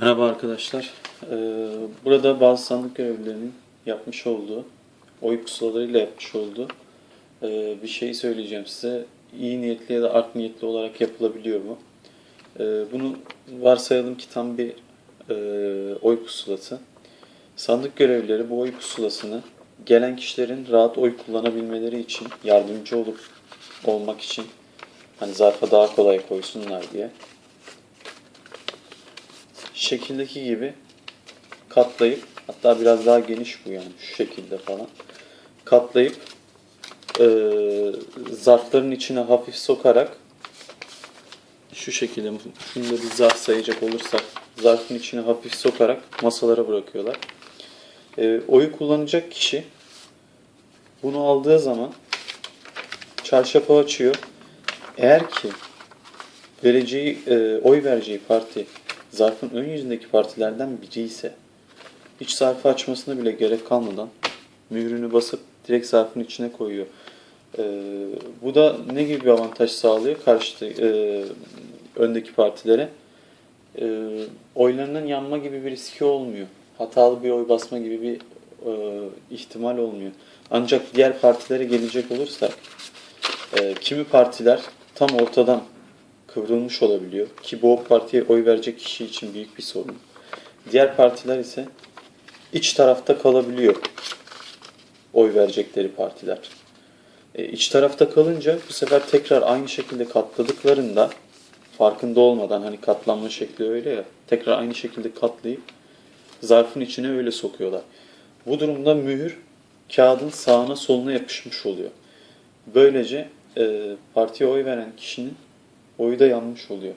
Merhaba arkadaşlar. Ee, burada bazı sandık görevlilerinin yapmış olduğu, oy pusulalarıyla yapmış olduğu ee, bir şey söyleyeceğim size. İyi niyetli ya da art niyetli olarak yapılabiliyor bu. Ee, bunu varsayalım ki tam bir ee, oy pusulası. Sandık görevlileri bu oy pusulasını gelen kişilerin rahat oy kullanabilmeleri için yardımcı olup olmak için hani zarfa daha kolay koysunlar diye şekildeki gibi katlayıp hatta biraz daha geniş bu yani şu şekilde falan katlayıp eee zarfların içine hafif sokarak şu şekilde şunu da bir zarf sayacak olursak zarfın içine hafif sokarak masalara bırakıyorlar. Eee, oyu kullanacak kişi bunu aldığı zaman çarşafı açıyor. Eğer ki vereceği, e, oy vereceği parti zarfın ön yüzündeki partilerden biri ise hiç zarfı açmasına bile gerek kalmadan mührünü basıp direkt zarfın içine koyuyor. E, bu da ne gibi bir avantaj sağlıyor karşı e, öndeki partilere? E, oylarının yanma gibi bir riski olmuyor. Hatalı bir oy basma gibi bir e, ihtimal olmuyor. Ancak diğer partilere gelecek olursak e, kimi partiler tam ortadan kıvrılmış olabiliyor ki bu partiye oy verecek kişi için büyük bir sorun. Diğer partiler ise iç tarafta kalabiliyor oy verecekleri partiler. E, iç tarafta kalınca bu sefer tekrar aynı şekilde katladıklarında farkında olmadan hani katlanma şekli öyle ya tekrar aynı şekilde katlayıp zarfın içine öyle sokuyorlar. Bu durumda mühür kağıdın sağına soluna yapışmış oluyor. Böylece e, partiye oy veren kişinin oyu da yanmış oluyor.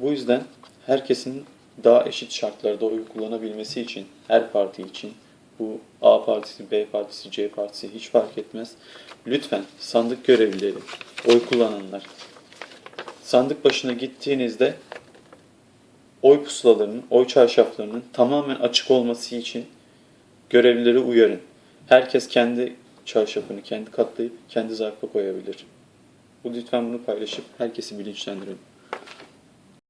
Bu yüzden herkesin daha eşit şartlarda oy kullanabilmesi için her parti için bu A partisi, B partisi, C partisi hiç fark etmez. Lütfen sandık görevlileri, oy kullananlar sandık başına gittiğinizde oy pusulalarının, oy çarşaflarının tamamen açık olması için görevlileri uyarın. Herkes kendi çarşafını kendi katlayıp kendi zarfa koyabilir. Lütfen bunu paylaşıp herkesi bilinçlendirelim.